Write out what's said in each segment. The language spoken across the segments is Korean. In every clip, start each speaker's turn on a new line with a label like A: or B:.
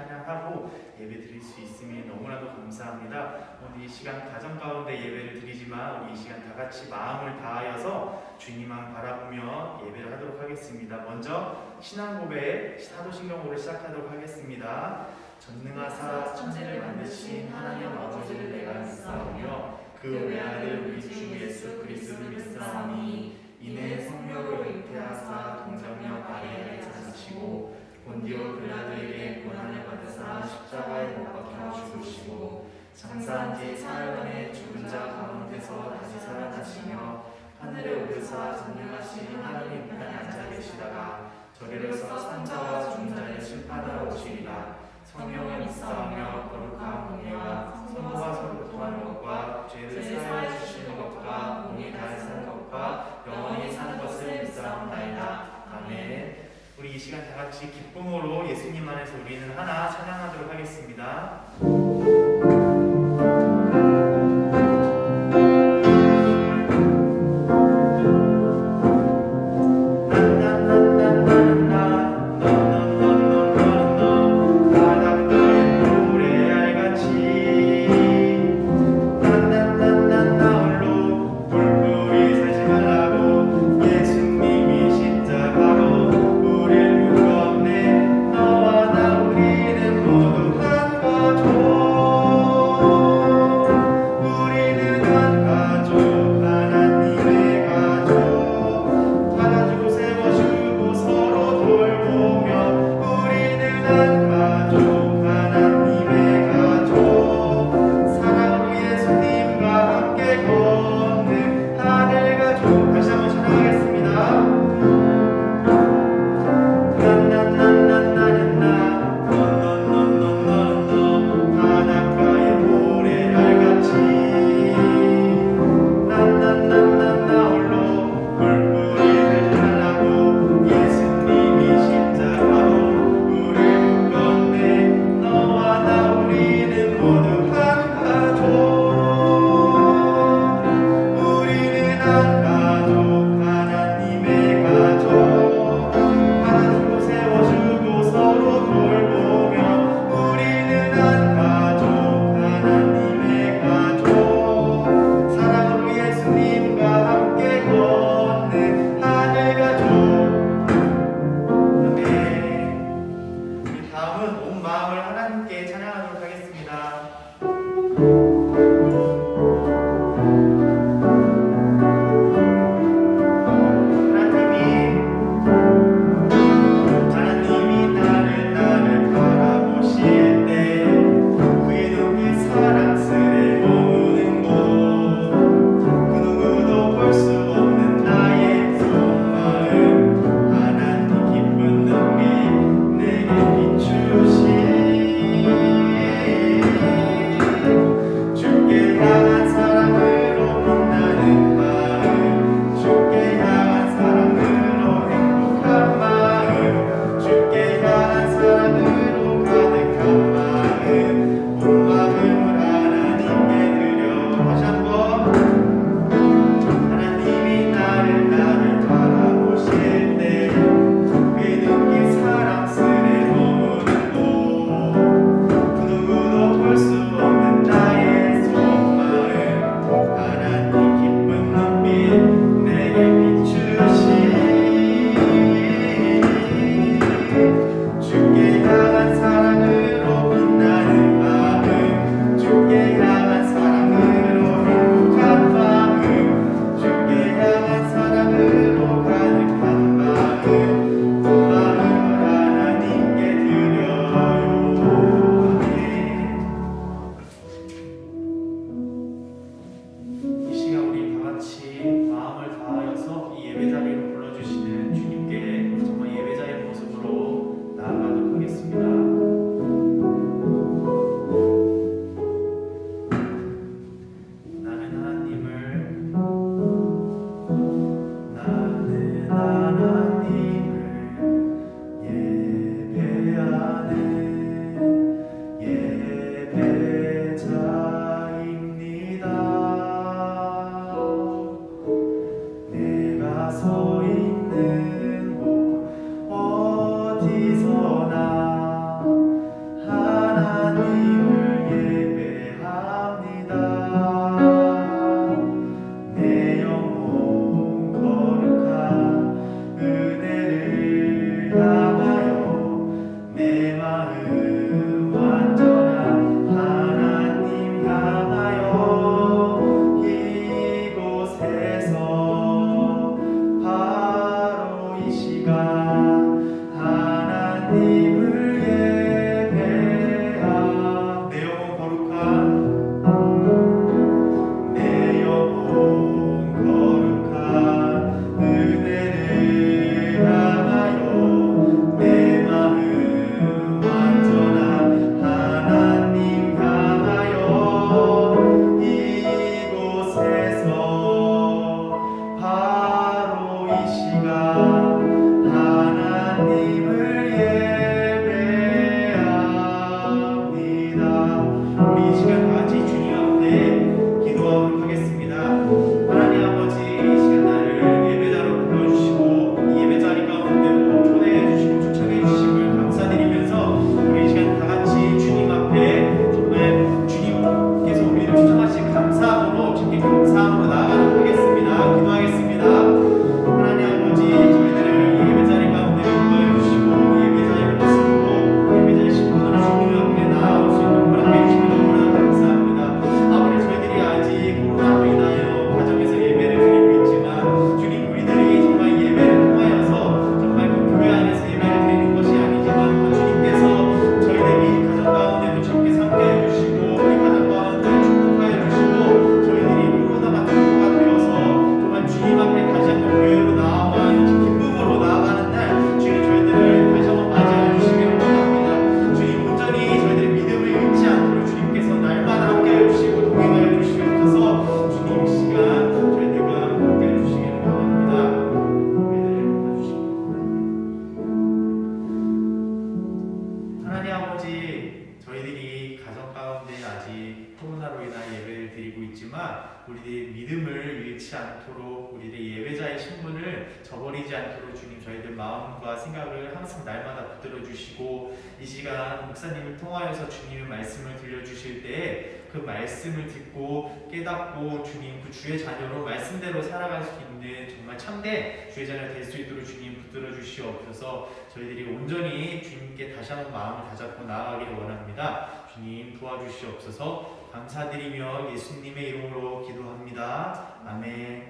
A: 찬양하고 예배 드릴 수 있음이 너무나도 감사합니다. 오늘 이 시간 가정 가운데 예배를 드리지만 우리 이 시간 다 같이 마음을 다하여서 주님만 바라보며 예배를 하도록 하겠습니다. 먼저 신앙 고백 사도신경으로 시작하도록 하겠습니다. 전능하사 천지를 만드신 하나님 아버지를 내가 믿사오며 그 외아들 우리 주 예수 그리스도를 믿사오니 이내 성령으로 잉태하사 동정녀 마리아를 찾으시고 본디오 빌라도에게 고난을 받으사 십자가에 못 박혀 죽으시고 장사한 지 사흘 만에 죽은 자 가운데서 다시 살아나시며 하늘에 오르사 전능하신 하나님 편에 앉아 계시다가 저리로서 산자와 중자를 심판하러 오시리라. 성령을 믿사오며 거룩한 공예와 성부와 서로 교통하는 것과 죄를 사하여 주시는 것과 몸이 다해 사는 것과 영원히 사는 것을 믿사옵나이다. 아멘 우리 이 시간 다 같이 기쁨으로 예수님 안에서 우리는 하나 찬양하도록 하겠습니다. 우리들의 믿음을 잃지 않도록 우리들의 예배자의 신분을 저버리지 않도록 주님 저희들 마음과 생각을 항상 날마다 붙들어 주시고 이 시간 목사님을 통하여서 주님의 말씀을 들려 주실 때에 그 말씀을 듣고 깨닫고 주님 그 주의 자녀로 말씀대로 살아갈 수 있는 정말 참된 주의 자녀 될수 있도록 주님 붙들어 주시옵소서 저희들이 온전히 주님께 다시 한번 마음을 다잡고 나아가기를 원합니다. 주님 도와주시옵소서 감사드리며 예수님의 이름으로 기도합니다. 아멘.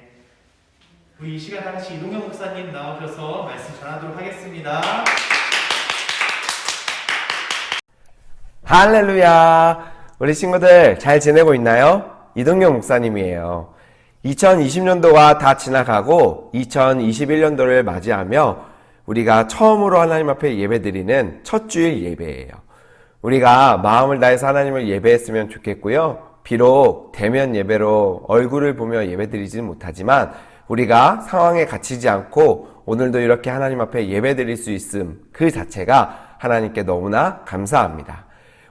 A: 우리 이 시간 다 같이 이동영 목사님 나오셔서 말씀 전하도록 하겠습니다.
B: 할렐루야! 우리 친구들 잘 지내고 있나요? 이동영 목사님이에요. 2020년도가 다 지나가고 2021년도를 맞이하며 우리가 처음으로 하나님 앞에 예배드리는 첫 주일 예배예요. 우리가 마음을 다해서 하나님을 예배했으면 좋겠고요. 비록 대면 예배로 얼굴을 보며 예배드리지는 못하지만 우리가 상황에 갇히지 않고 오늘도 이렇게 하나님 앞에 예배드릴 수 있음 그 자체가 하나님께 너무나 감사합니다.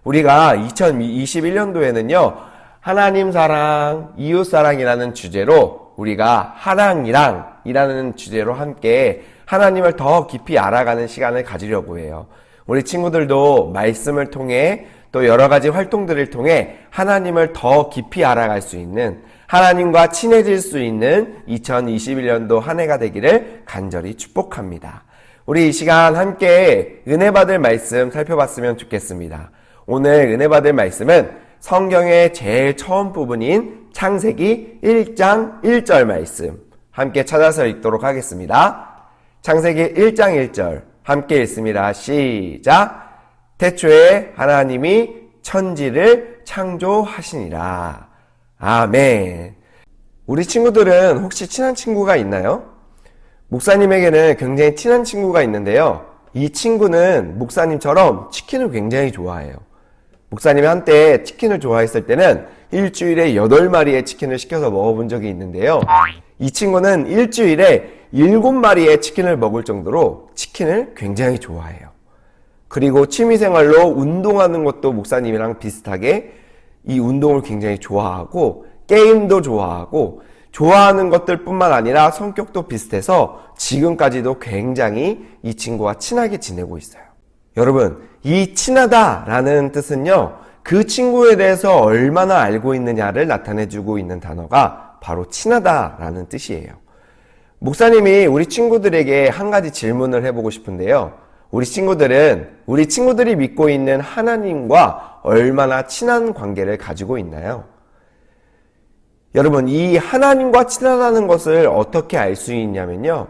B: 우리가 2021년도에는요, 하나님 사랑, 이웃 사랑이라는 주제로 우리가 하랑이랑 이라는 주제로 함께 하나님을 더 깊이 알아가는 시간을 가지려고 해요. 우리 친구들도 말씀을 통해 또 여러 가지 활동들을 통해 하나님을 더 깊이 알아갈 수 있는 하나님과 친해질 수 있는 2021년도 한 해가 되기를 간절히 축복합니다. 우리 이 시간 함께 은혜 받을 말씀 살펴봤으면 좋겠습니다. 오늘 은혜 받을 말씀은 성경의 제일 처음 부분인 창세기 1장 1절 말씀 함께 찾아서 읽도록 하겠습니다. 창세기 1장 1절 함께 읽습니다. 시작. 태초에 하나님이 천지를 창조하시니라. 아멘. 우리 친구들은 혹시 친한 친구가 있나요? 목사님에게는 굉장히 친한 친구가 있는데요. 이 친구는 목사님처럼 치킨을 굉장히 좋아해요. 목사님이 한때 치킨을 좋아했을 때는 일주일에 8마리의 치킨을 시켜서 먹어본 적이 있는데요. 이 친구는 일주일에 7마리의 치킨을 먹을 정도로 치킨을 굉장히 좋아해요. 그리고 취미생활로 운동하는 것도 목사님이랑 비슷하게 이 운동을 굉장히 좋아하고 게임도 좋아하고 좋아하는 것들 뿐만 아니라 성격도 비슷해서 지금까지도 굉장히 이 친구와 친하게 지내고 있어요. 여러분, 이 친하다라는 뜻은요, 그 친구에 대해서 얼마나 알고 있느냐를 나타내주고 있는 단어가 바로 친하다라는 뜻이에요. 목사님이 우리 친구들에게 한 가지 질문을 해보고 싶은데요. 우리 친구들은 우리 친구들이 믿고 있는 하나님과 얼마나 친한 관계를 가지고 있나요? 여러분, 이 하나님과 친하다는 것을 어떻게 알 수 있냐면요.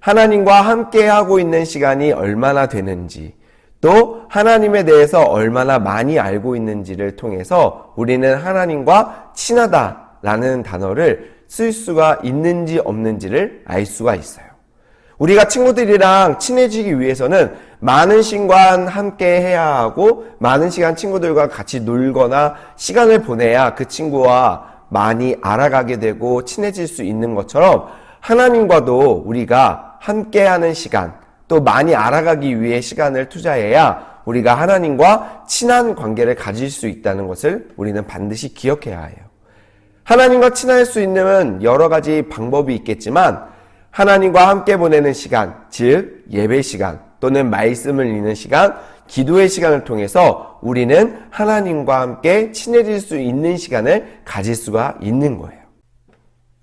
B: 하나님과 함께 하고 있는 시간이 얼마나 되는지, 또 하나님에 대해서 얼마나 많이 알고 있는지를 통해서 우리는 하나님과 친하다라는 단어를 쓸 수가 있는지 없는지를 알 수가 있어요. 우리가 친구들이랑 친해지기 위해서는 많은 시간 함께 해야 하고 많은 시간 친구들과 같이 놀거나 시간을 보내야 그 친구와 많이 알아가게 되고 친해질 수 있는 것처럼 하나님과도 우리가 함께하는 시간 또 많이 알아가기 위해 시간을 투자해야 우리가 하나님과 친한 관계를 가질 수 있다는 것을 우리는 반드시 기억해야 해요. 하나님과 친할 수 있는 여러 가지 방법이 있겠지만 하나님과 함께 보내는 시간, 즉 예배 시간 또는 말씀을 읽는 시간, 기도의 시간을 통해서 우리는 하나님과 함께 친해질 수 있는 시간을 가질 수가 있는 거예요.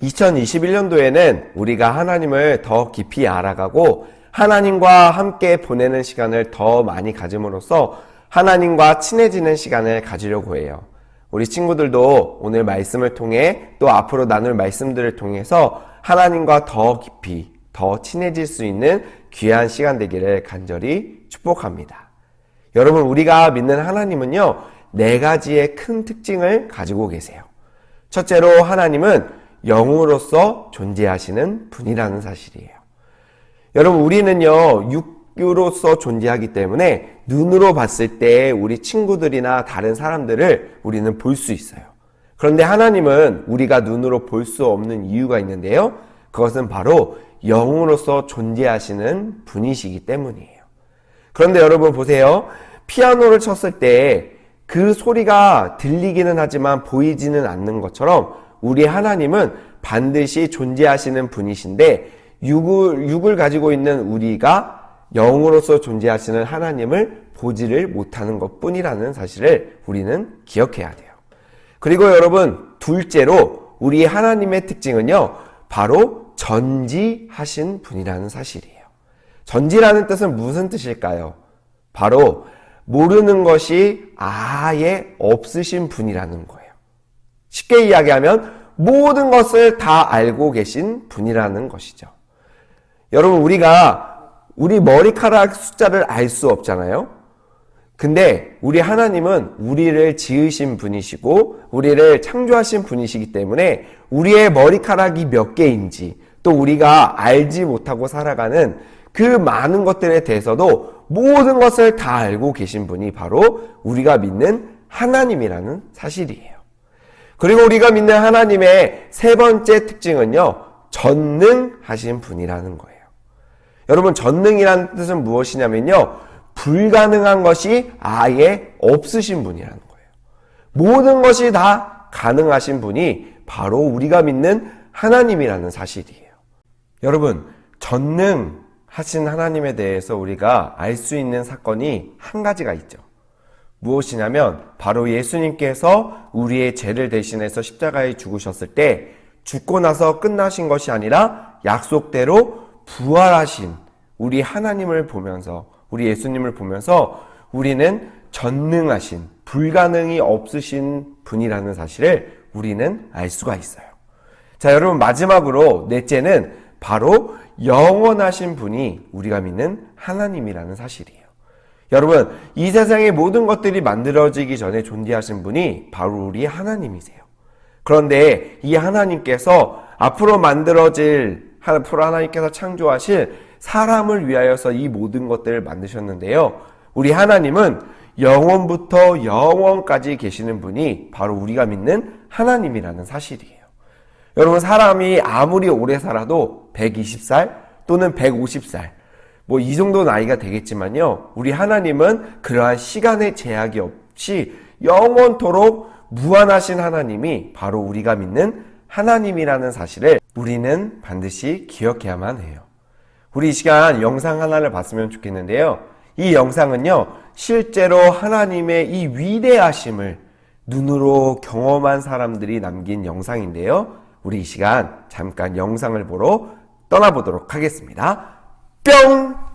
B: 2021년도에는 우리가 하나님을 더 깊이 알아가고 하나님과 함께 보내는 시간을 더 많이 가짐으로써 하나님과 친해지는 시간을 가지려고 해요. 우리 친구들도 오늘 말씀을 통해 또 앞으로 나눌 말씀들을 통해서 하나님과 더 깊이 더 친해질 수 있는 귀한 시간 되기를 간절히 축복합니다. 여러분, 우리가 믿는 하나님은요, 네 가지의 큰 특징을 가지고 계세요. 첫째로 하나님은 영으로서 존재하시는 분이라는 사실이에요. 여러분, 우리는요, 육 유로서 존재하기 때문에 눈으로 봤을 때 우리 친구들이나 다른 사람들을 우리는 볼 수 있어요. 그런데 하나님은 우리가 눈으로 볼 수 없는 이유가 있는데요. 그것은 바로 영으로서 존재하시는 분이시기 때문이에요. 그런데 여러분 보세요. 피아노를 쳤을 때 그 소리가 들리기는 하지만 보이지는 않는 것처럼 우리 하나님은 반드시 존재하시는 분이신데 육을, 육을 가지고 있는 우리가 영으로서 존재하시는 하나님을 보지를 못하는 것 뿐이라는 사실을 우리는 기억해야 돼요. 그리고 여러분, 둘째로 우리 하나님의 특징은요, 바로 전지하신 분이라는 사실이에요. 전지라는 뜻은 무슨 뜻일까요? 바로 모르는 것이 아예 없으신 분이라는 거예요. 쉽게 이야기하면 모든 것을 다 알고 계신 분이라는 것이죠. 여러분, 우리가 우리 머리카락 숫자를 알 수 없잖아요? 근데 우리 하나님은 우리를 지으신 분이시고 우리를 창조하신 분이시기 때문에 우리의 머리카락이 몇 개인지 또 우리가 알지 못하고 살아가는 그 많은 것들에 대해서도 모든 것을 다 알고 계신 분이 바로 우리가 믿는 하나님이라는 사실이에요. 그리고 우리가 믿는 하나님의 세 번째 특징은요, 전능하신 분이라는 거예요. 여러분, 전능이라는 뜻은 무엇이냐면요, 불가능한 것이 아예 없으신 분이라는 거예요. 모든 것이 다 가능하신 분이 바로 우리가 믿는 하나님이라는 사실이에요. 여러분, 전능하신 하나님에 대해서 우리가 알 수 있는 사건이 한 가지가 있죠. 무엇이냐면 바로 예수님께서 우리의 죄를 대신해서 십자가에 죽으셨을 때 죽고 나서 끝나신 것이 아니라 약속대로 부활하신 우리 하나님을 보면서 우리 예수님을 보면서 우리는 전능하신 불가능이 없으신 분이라는 사실을 우리는 알 수가 있어요. 자, 여러분 마지막으로 넷째는 바로 영원하신 분이 우리가 믿는 하나님이라는 사실이에요. 여러분, 이 세상의 모든 것들이 만들어지기 전에 존재하신 분이 바로 우리 하나님이세요. 그런데 이 하나님께서 앞으로 만들어질, 앞으로 하나님께서 창조하실 사람을 위하여서 이 모든 것들을 만드셨는데요. 우리 하나님은 영원부터 영원까지 계시는 분이 바로 우리가 믿는 하나님이라는 사실이에요. 여러분, 사람이 아무리 오래 살아도 120살 또는 150살, 뭐 이 정도 나이가 되겠지만요. 우리 하나님은 그러한 시간의 제약이 없이 영원토록 무한하신 하나님이 바로 우리가 믿는 하나님이라는 사실을 우리는 반드시 기억해야만 해요. 우리 이 시간 영상 하나를 봤으면 좋겠는데요. 이 영상은요, 실제로 하나님의 이 위대하심을 눈으로 경험한 사람들이 남긴 영상인데요. 우리 이 시간 잠깐 영상을 보러 떠나보도록 하겠습니다. 뿅!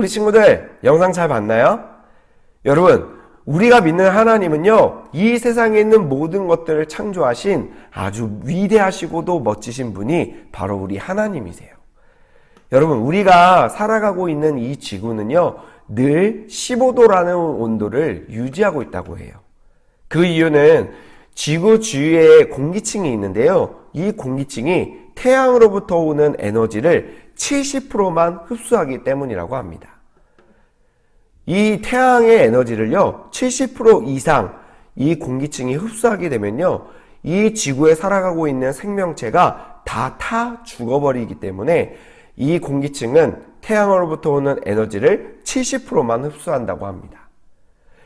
B: 우리 친구들, 영상 잘 봤나요? 여러분, 우리가 믿는 하나님은요, 이 세상에 있는 모든 것들을 창조하신 아주 위대하시고도 멋지신 분이 바로 우리 하나님이세요. 여러분, 우리가 살아가고 있는 이 지구는요, 늘 15도라는 온도를 유지하고 있다고 해요. 그 이유는 지구 주위에 공기층이 있는데요. 이 공기층이 태양으로부터 오는 에너지를 70%만 흡수하기 때문이라고 합니다. 이 태양의 에너지를요, 70% 이상 이 공기층이 흡수하게 되면요, 이 지구에 살아가고 있는 생명체가 다 타 죽어버리기 때문에 이 공기층은 태양으로부터 오는 에너지를 70%만 흡수한다고 합니다.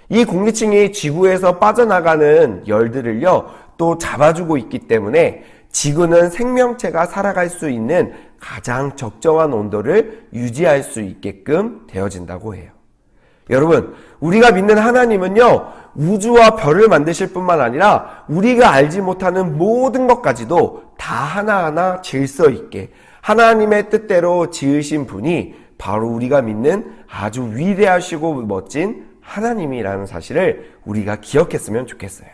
B: 이 공기층이 지구에서 빠져나가는 열들을요, 또 잡아주고 있기 때문에 지구는 생명체가 살아갈 수 있는 가장 적정한 온도를 유지할 수 있게끔 되어진다고 해요. 여러분, 우리가 믿는 하나님은요, 우주와 별을 만드실 뿐만 아니라 우리가 알지 못하는 모든 것까지도 다 하나하나 질서 있게 하나님의 뜻대로 지으신 분이 바로 우리가 믿는 아주 위대하시고 멋진 하나님이라는 사실을 우리가 기억했으면 좋겠어요.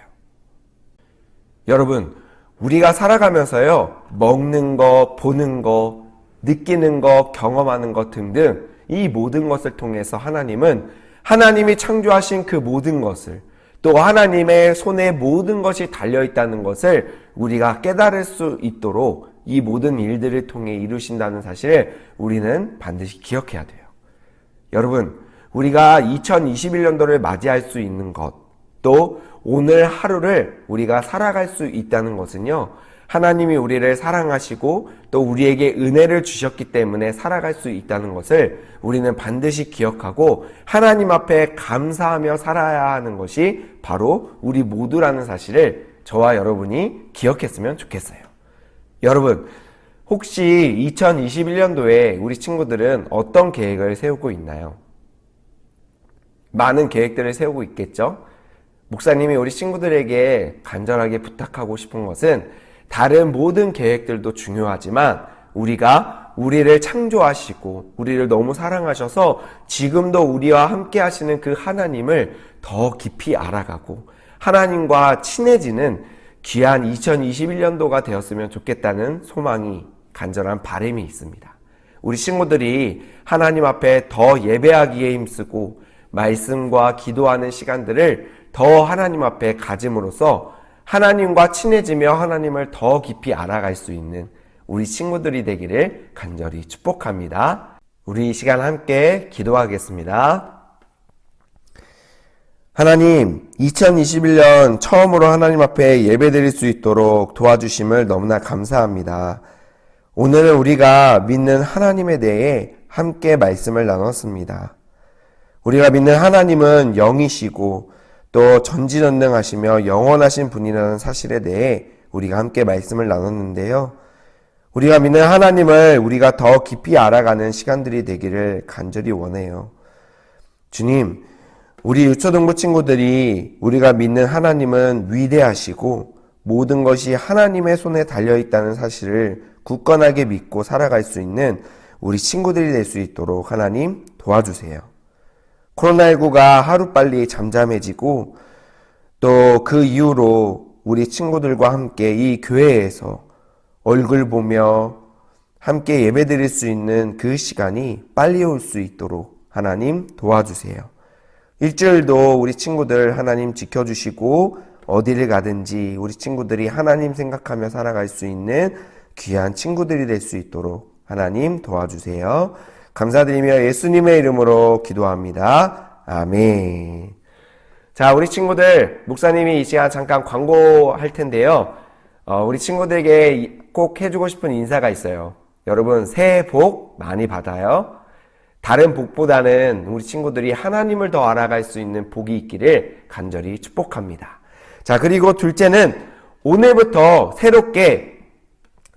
B: 여러분, 우리가 살아가면서요, 먹는 거, 보는 거, 느끼는 거, 경험하는 것 등등 이 모든 것을 통해서 하나님은 하나님이 창조하신 그 모든 것을 또 하나님의 손에 모든 것이 달려 있다는 것을 우리가 깨달을 수 있도록 이 모든 일들을 통해 이루신다는 사실을 우리는 반드시 기억해야 돼요. 여러분, 우리가 2021년도를 맞이할 수 있는 것, 또 오늘 하루를 우리가 살아갈 수 있다는 것은요, 하나님이 우리를 사랑하시고 또 우리에게 은혜를 주셨기 때문에 살아갈 수 있다는 것을 우리는 반드시 기억하고 하나님 앞에 감사하며 살아야 하는 것이 바로 우리 모두라는 사실을 저와 여러분이 기억했으면 좋겠어요. 여러분, 혹시 2021년도에 우리 친구들은 어떤 계획을 세우고 있나요? 많은 계획들을 세우고 있겠죠? 목사님이 우리 친구들에게 간절하게 부탁하고 싶은 것은 다른 모든 계획들도 중요하지만 우리가 우리를 창조하시고 우리를 너무 사랑하셔서 지금도 우리와 함께 하시는 그 하나님을 더 깊이 알아가고 하나님과 친해지는 귀한 2021년도가 되었으면 좋겠다는 소망이 간절한 바람이 있습니다. 우리 친구들이 하나님 앞에 더 예배하기에 힘쓰고 말씀과 기도하는 시간들을 더 하나님 앞에 가짐으로써 하나님과 친해지며 하나님을 더 깊이 알아갈 수 있는 우리 친구들이 되기를 간절히 축복합니다. 우리 이 시간 함께 기도하겠습니다. 하나님, 2021년 처음으로 하나님 앞에 예배 드릴 수 있도록 도와주심을 너무나 감사합니다. 오늘은 우리가 믿는 하나님에 대해 함께 말씀을 나눴습니다. 우리가 믿는 하나님은 영이시고 또 전지전능하시며 영원하신 분이라는 사실에 대해 우리가 함께 말씀을 나눴는데요. 우리가 믿는 하나님을 우리가 더 깊이 알아가는 시간들이 되기를 간절히 원해요. 주님, 우리 유초등부 친구들이 우리가 믿는 하나님은 위대하시고 모든 것이 하나님의 손에 달려 있다는 사실을 굳건하게 믿고 살아갈 수 있는 우리 친구들이 될 수 있도록 하나님 도와주세요. 코로나19가 하루빨리 잠잠해지고 또 그 이후로 우리 친구들과 함께 이 교회에서 얼굴 보며 함께 예배 드릴 수 있는 그 시간이 빨리 올 수 있도록 하나님 도와주세요. 일주일도 우리 친구들 하나님 지켜주시고 어디를 가든지 우리 친구들이 하나님 생각하며 살아갈 수 있는 귀한 친구들이 될 수 있도록 하나님 도와주세요. 감사드리며 예수님의 이름으로 기도합니다. 아멘. 자, 우리 친구들, 목사님이 이 시간 잠깐 광고할 텐데요. 어, 우리 친구들에게 이- 꼭 해주고 싶은 인사가 있어요. 여러분, 새해 복 많이 받아요. 다른 복보다는 우리 친구들이 하나님을 더 알아갈 수 있는 복이 있기를 간절히 축복합니다. 자, 그리고 둘째는 오늘부터 새롭게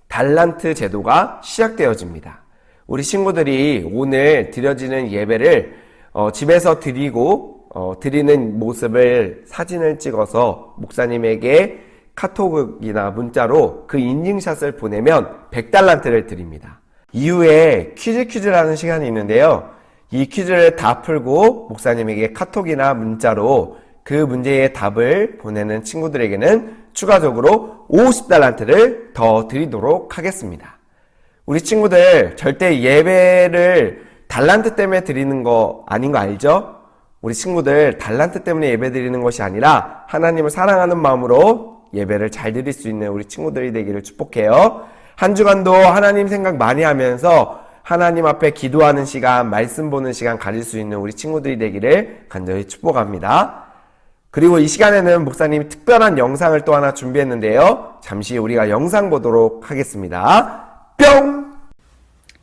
B: 달란트 제도가 시작되어집니다. 우리 친구들이 오늘 드려지는 예배를 어, 집에서 드리고 어, 드리는 모습을 사진을 찍어서 목사님에게 카톡이나 문자로 그 인증샷을 보내면 100달란트를 드립니다. 이후에 퀴즈 퀴즈라는 시간이 있는데요. 이 퀴즈를 다 풀고 목사님에게 카톡이나 문자로 그 문제의 답을 보내는 친구들에게는 추가적으로 50달란트를 더 드리도록 하겠습니다. 우리 친구들 절대 예배를 달란트 때문에 드리는 거 아닌 거 알죠? 우리 친구들 달란트 때문에 예배 드리는 것이 아니라 하나님을 사랑하는 마음으로 예배를 잘 드릴 수 있는 우리 친구들이 되기를 축복해요. 한 주간도 하나님 생각 많이 하면서 하나님 앞에 기도하는 시간, 말씀 보는 시간 가질 수 있는 우리 친구들이 되기를 간절히 축복합니다. 그리고 이 시간에는 목사님이 특별한 영상을 또 하나 준비했는데요. 잠시 우리가 영상 보도록 하겠습니다. 뿅!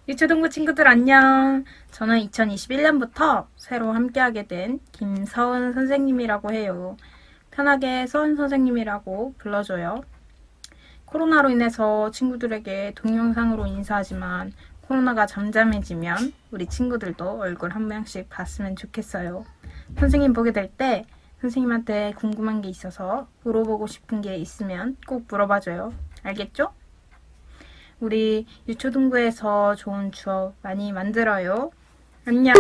C: 유초동부 친구들 안녕. 저는 2021년부터 새로 함께하게 된 김서은 선생님이라고 해요. 편하게 서은 선생님이라고 불러줘요. 코로나로 인해서 친구들에게 동영상으로 인사하지만 코로나가 잠잠해지면 우리 친구들도 얼굴 한 명씩 봤으면 좋겠어요. 선생님 보게 될 때 선생님한테 궁금한 게 있어서 물어보고 싶은 게 있으면 꼭 물어봐줘요. 알겠죠? 우리 유초등부에서 좋은 추억 많이 만들어요. 안녕.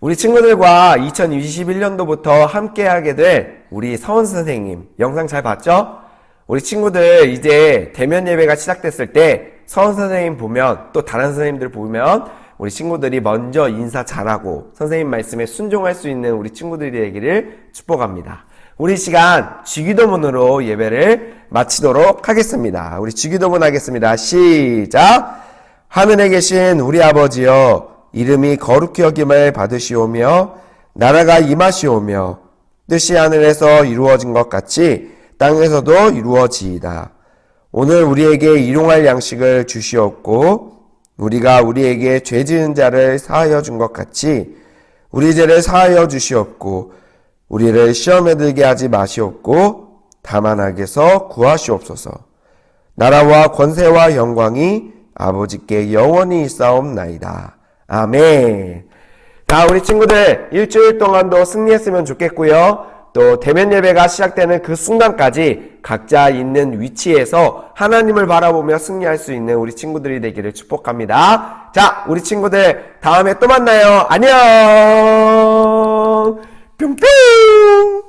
B: 우리 친구들과 2021년도부터 함께하게 될 우리 서원 선생님 영상 잘 봤죠? 우리 친구들 이제 대면 예배가 시작됐을 때 서원 선생님 보면 또 다른 선생님들 보면 우리 친구들이 먼저 인사 잘하고 선생님 말씀에 순종할 수 있는 우리 친구들이 되기를 축복합니다. 우리 시간 주기도문으로 예배를 마치도록 하겠습니다. 우리 주기도문 하겠습니다. 시작! 하늘에 계신 우리 아버지여 이름이 거룩히 여김을 받으시오며 나라가 임하시오며 뜻이 하늘에서 이루어진 것 같이 땅에서도 이루어지이다. 오늘 우리에게 일용할 양식을 주시옵고 우리가 우리에게 죄 지은 자를 사하여 준 것 같이 우리 죄를 사하여 주시옵고 우리를 시험에 들게 하지 마시옵고 다만 악에서 구하시옵소서. 나라와 권세와 영광이 아버지께 영원히 있사옵나이다. 아멘. 자, 우리 친구들 일주일 동안도 승리했으면 좋겠고요. 또 대면 예배가 시작되는 그 순간까지 각자 있는 위치에서 하나님을 바라보며 승리할 수 있는 우리 친구들이 되기를 축복합니다. 자, 우리 친구들 다음에 또 만나요. 안녕. 뿅뿅.